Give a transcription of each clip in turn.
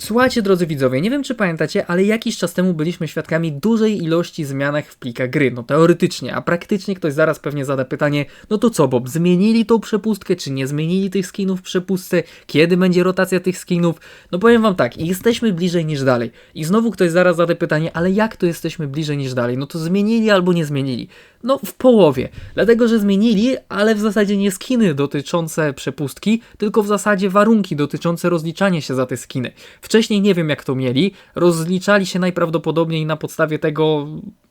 Słuchajcie, drodzy widzowie, nie wiem czy pamiętacie, ale jakiś czas temu byliśmy świadkami dużej ilości zmianek w plikach gry. No teoretycznie, a praktycznie ktoś zaraz pewnie zada pytanie, no to co Bob, zmienili tą przepustkę, czy nie zmienili tych skinów w przepustce? Kiedy będzie rotacja tych skinów? No powiem wam tak, jesteśmy bliżej niż dalej. I znowu ktoś zaraz zada pytanie, ale jak to jesteśmy bliżej niż dalej? No to zmienili albo nie zmienili. No w połowie, dlatego że zmienili, ale w zasadzie nie skiny dotyczące przepustki, tylko w zasadzie warunki dotyczące rozliczania się za te skiny. Wcześniej nie wiem jak to mieli, rozliczali się najprawdopodobniej na podstawie tego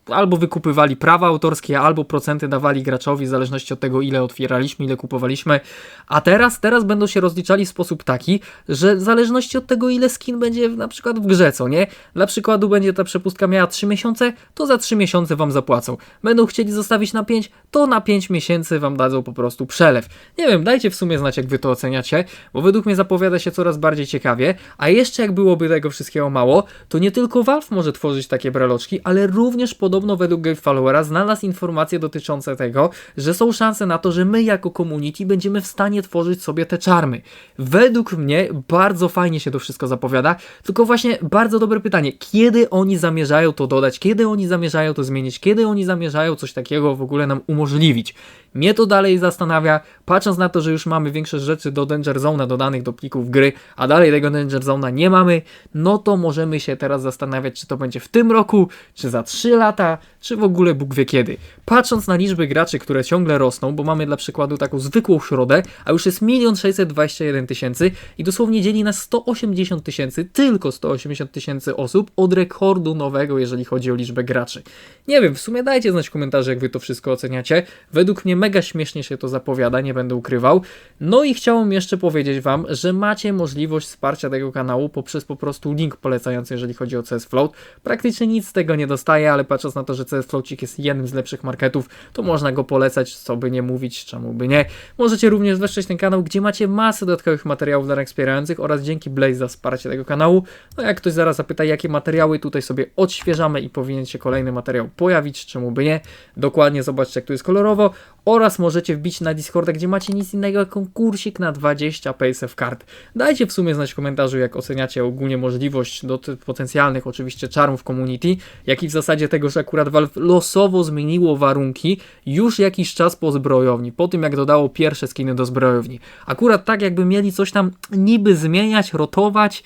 albo wykupywali prawa autorskie, albo procenty dawali graczowi w zależności od tego ile otwieraliśmy, ile kupowaliśmy. A teraz, teraz będą się rozliczali w sposób taki, że w zależności od tego ile skin będzie na przykład w grze, co nie? Dla przykładu będzie ta przepustka miała 3 miesiące, to za 3 miesiące wam zapłacą. Będą chcieli zostawić na 5, to na 5 miesięcy wam dadzą po prostu przelew. Nie wiem, dajcie w sumie znać jak wy to oceniacie, bo według mnie zapowiada się coraz bardziej ciekawie, a jeszcze jak byłoby tego wszystkiego mało, to nie tylko Valve może tworzyć takie breloczki, ale również podobno według Followera znalazł informacje dotyczące tego, że są szanse na to, że my jako community będziemy w stanie tworzyć sobie te czarmy. Według mnie bardzo fajnie się to wszystko zapowiada, tylko właśnie bardzo dobre pytanie, kiedy oni zamierzają to dodać, kiedy oni zamierzają to zmienić, kiedy oni zamierzają coś takiego w ogóle nam umożliwić. Mnie to dalej zastanawia, patrząc na to, że już mamy większość rzeczy do Danger Zone'a dodanych do plików gry, a dalej tego Danger Zone'a nie mamy, no to możemy się teraz zastanawiać, czy to będzie w tym roku, czy za 3 lata, yeah. Czy w ogóle Bóg wie kiedy. Patrząc na liczby graczy, które ciągle rosną, bo mamy dla przykładu taką zwykłą środę, a już jest 1 621 tysięcy i dosłownie dzieli nas 180 tysięcy, tylko 180 tysięcy osób od rekordu nowego, jeżeli chodzi o liczbę graczy. Nie wiem, w sumie dajcie znać w komentarzu, jak wy to wszystko oceniacie. Według mnie mega śmiesznie się to zapowiada, nie będę ukrywał. No i chciałem jeszcze powiedzieć wam, że macie możliwość wsparcia tego kanału poprzez po prostu link polecający, jeżeli chodzi o CS Float. Praktycznie nic z tego nie dostaję, ale patrząc na to, że CS Floatik jest jednym z lepszych marketów, to można go polecać, co by nie mówić, czemu by nie. Możecie również wesprzeć ten kanał, gdzie macie masę dodatkowych materiałów dla wspierających oraz dzięki Blaze za wsparcie tego kanału. No jak ktoś zaraz zapyta, jakie materiały tutaj sobie odświeżamy i powinien się kolejny materiał pojawić, czemu by nie. Dokładnie zobaczcie, jak tu jest kolorowo oraz możecie wbić na Discorda, gdzie macie nic innego jak konkursik na 20 PaySaf kart. Dajcie w sumie znać w komentarzu, jak oceniacie ogólnie możliwość do potencjalnych oczywiście czarmów community, jak i w zasadzie tego, że akurat Valve losowo zmieniło warunki już jakiś czas po zbrojowni, po tym jak dodało pierwsze skiny do zbrojowni. Akurat tak jakby mieli coś tam niby zmieniać, rotować,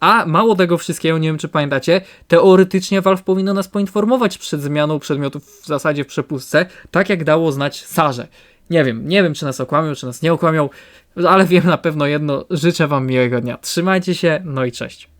a mało tego wszystkiego, nie wiem czy pamiętacie, teoretycznie Valve powinno nas poinformować przed zmianą przedmiotów w zasadzie w przepustce, tak jak dało znać Sarze. Nie wiem, nie wiem czy nas okłamią, czy nas nie okłamią, ale wiem na pewno jedno, życzę wam miłego dnia. Trzymajcie się, no i cześć.